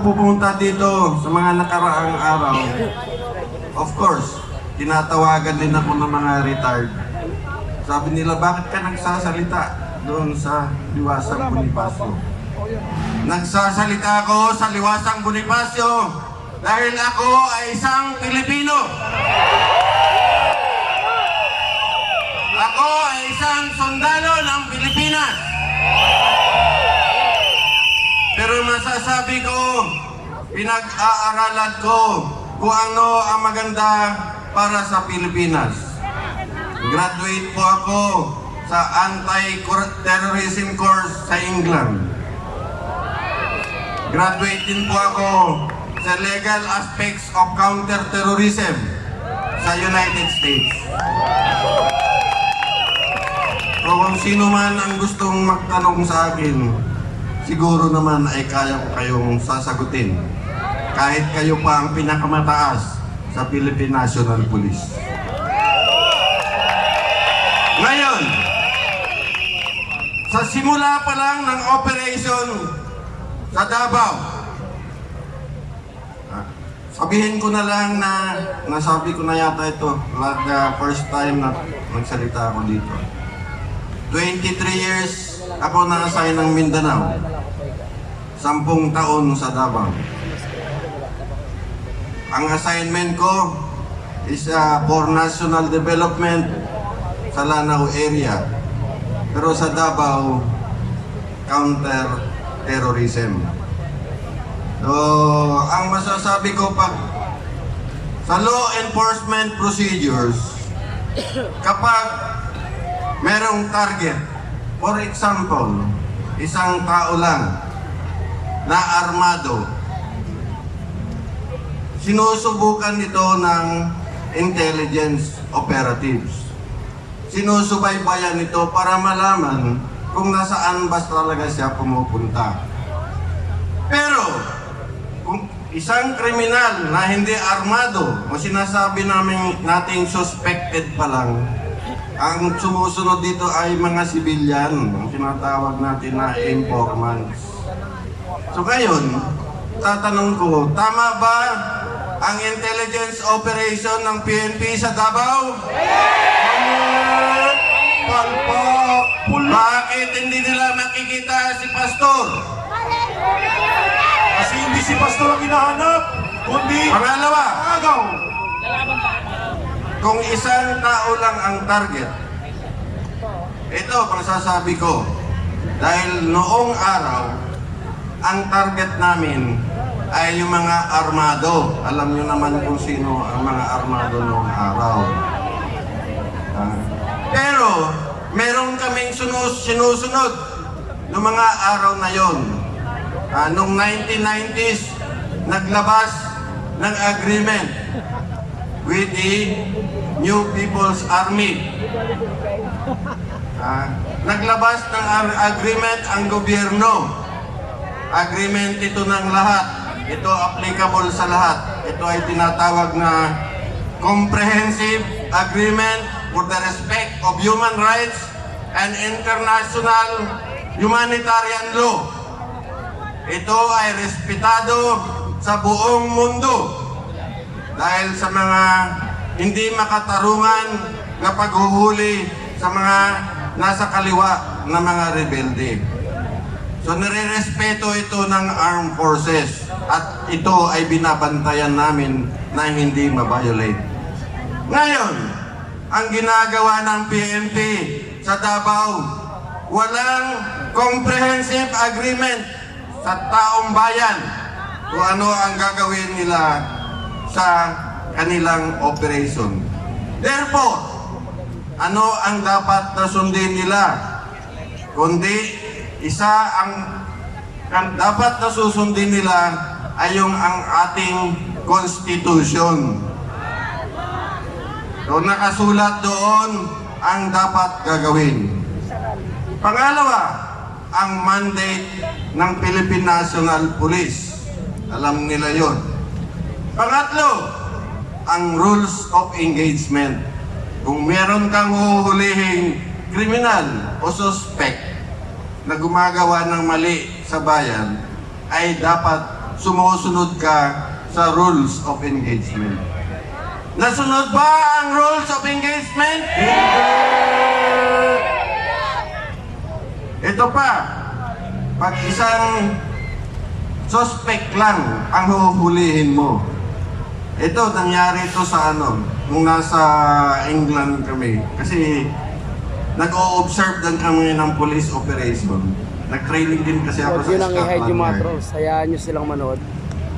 pupunta dito sa mga nakaraang araw, of course, tinatawagan din ako ng mga retired. Sabi nila, bakit ka nagsasalita doon sa Liwasang Bonifacio? Nagsasalita ako sa Liwasang Bonifacio dahil ako ay isang Pilipino. Ako ay isang sundalo ng Pilipinas. Masasabi ko, pinag-aaralan ko kung ano ang maganda para sa Pilipinas. Graduate po ako sa Anti-Terrorism Course sa England. Graduate din po ako sa Legal Aspects of Counterterrorism sa United States. So kung sino man ang gustong magtanong sa akin, siguro naman ay kaya ko kayong sasagutin. Kahit kayo pa ang pinakamataas sa Philippine National Police. Ngayon, sa simula pa lang ng operation sa Davao, sabihin ko na lang na nasabi ko na yata ito, like the first time na nagsalita ako dito. 23 years ako na-assign ng Mindanao. Sampung taon sa Davao. Ang assignment ko is uh, for national development sa Lanao area. Pero sa Davao, counter terrorism. So, ang masasabi ko pag sa law enforcement procedures, kapag merong target, for example, isang tao lang na armado, sinusubukan ito ng intelligence operatives. Sinusubaybayan ito para malaman kung nasaan ba talaga siya pumupunta. Pero, kung isang kriminal na hindi armado o sinasabi namin nating suspected pa lang, ang sumusunod dito ay mga sibilyan, ang tinatawag natin na informants. So ngayon, tatanong ko, tama ba ang intelligence operation ng PNP sa Davao? Palpak! Bakit hindi nila makikita si Pastor? Kasi hindi si Pastor ang hinahanap, kundi Pangalawa, agaw. kung isang tao lang ang target, ito pagsasabi ko, dahil noong araw, ang target namin ay yung mga armado. Alam nyo naman kung sino ang mga armado noong araw. Ah. Pero, meron kaming sunus, sinusunod noong mga araw na yon. Ah, noong 1990s, naglabas ng agreement with the New People's Army. Ah, naglabas ng agreement ang gobyerno. Agreement ito ng lahat. Ito applicable sa lahat. Ito ay tinatawag na Comprehensive Agreement for the Respect of Human Rights and International Humanitarian Law. Ito ay respetado sa buong mundo dahil sa mga hindi makatarungan na paghuhuli sa mga nasa kaliwa na mga rebelde. So nire-respeto ito ng armed forces at ito ay binabantayan namin na hindi mabiolate. Ngayon, ang ginagawa ng PNP sa Davao, walang comprehensive agreement sa taong bayan kung ano ang gagawin nila sa kanilang operation. Therefore, ano ang dapat na sundin nila? Kundi isa ang ang dapat na susundin nila ay yung ang ating constitution. So nakasulat doon ang dapat gagawin. Pangalawa, ang mandate ng Philippine National Police. Alam nila yon. Pangatlo, ang rules of engagement. Kung meron kang huhulihing kriminal o suspect na gumagawa ng mali sa bayan, ay dapat sumusunod ka sa rules of engagement. Nasunod ba ang rules of engagement? Ito pa, pag isang suspect lang ang huhulihin mo. Ito, nangyari ito sa ano, nung nasa England kami. Kasi nag-o-observe din kami ng police operation. Nag-training din kasi ako Huwag sa yun ang i-hide yung mga Yard. trolls. Hayaan nyo silang manood.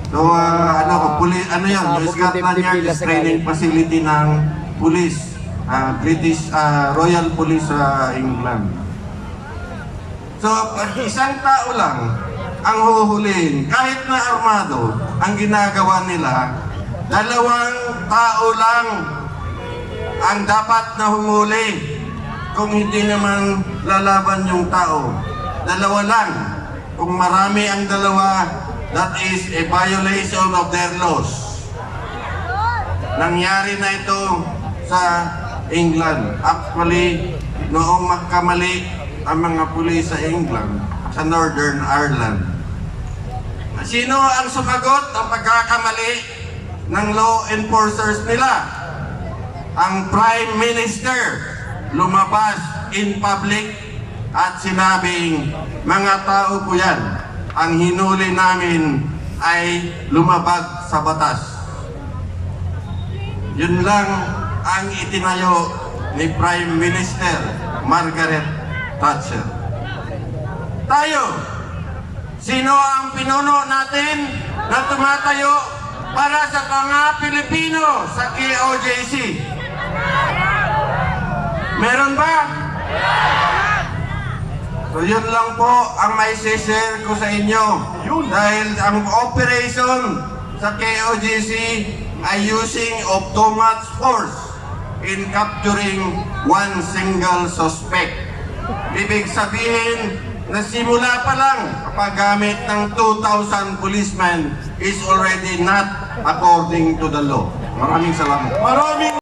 So, ah, ano ko, puli, ano yan, yung Sabog Scotland dibdib Yard nila is sa training galit. facility ng police, ah, British, ah, Royal Police sa England. So, isang tao lang ang huhulihin, kahit na armado, ang ginagawa nila, dalawang tao lang ang dapat na humuli kung hindi naman lalaban yung tao. Dalawa lang. Kung marami ang dalawa, that is a violation of their laws. Nangyari na ito sa England. Actually, noong magkamali ang mga pulis sa England, sa Northern Ireland. Sino ang sumagot ng pagkakamali ng law enforcers nila? Ang Prime Minister lumabas in public at sinabing, mga tao po yan, ang hinuli namin ay lumabag sa batas. Yun lang ang itinayo ni Prime Minister Margaret Thatcher. Tayo, sino ang pinuno natin na tumatayo para sa mga Pilipino sa KOJC? Meron ba? So yun lang po ang may share ko sa inyo. Dahil ang operation sa KOGC ay using of too much force in capturing one single suspect. Ibig sabihin na simula pa lang kapag gamit ng 2,000 policemen is already not according to the law. Maraming salamat. Maraming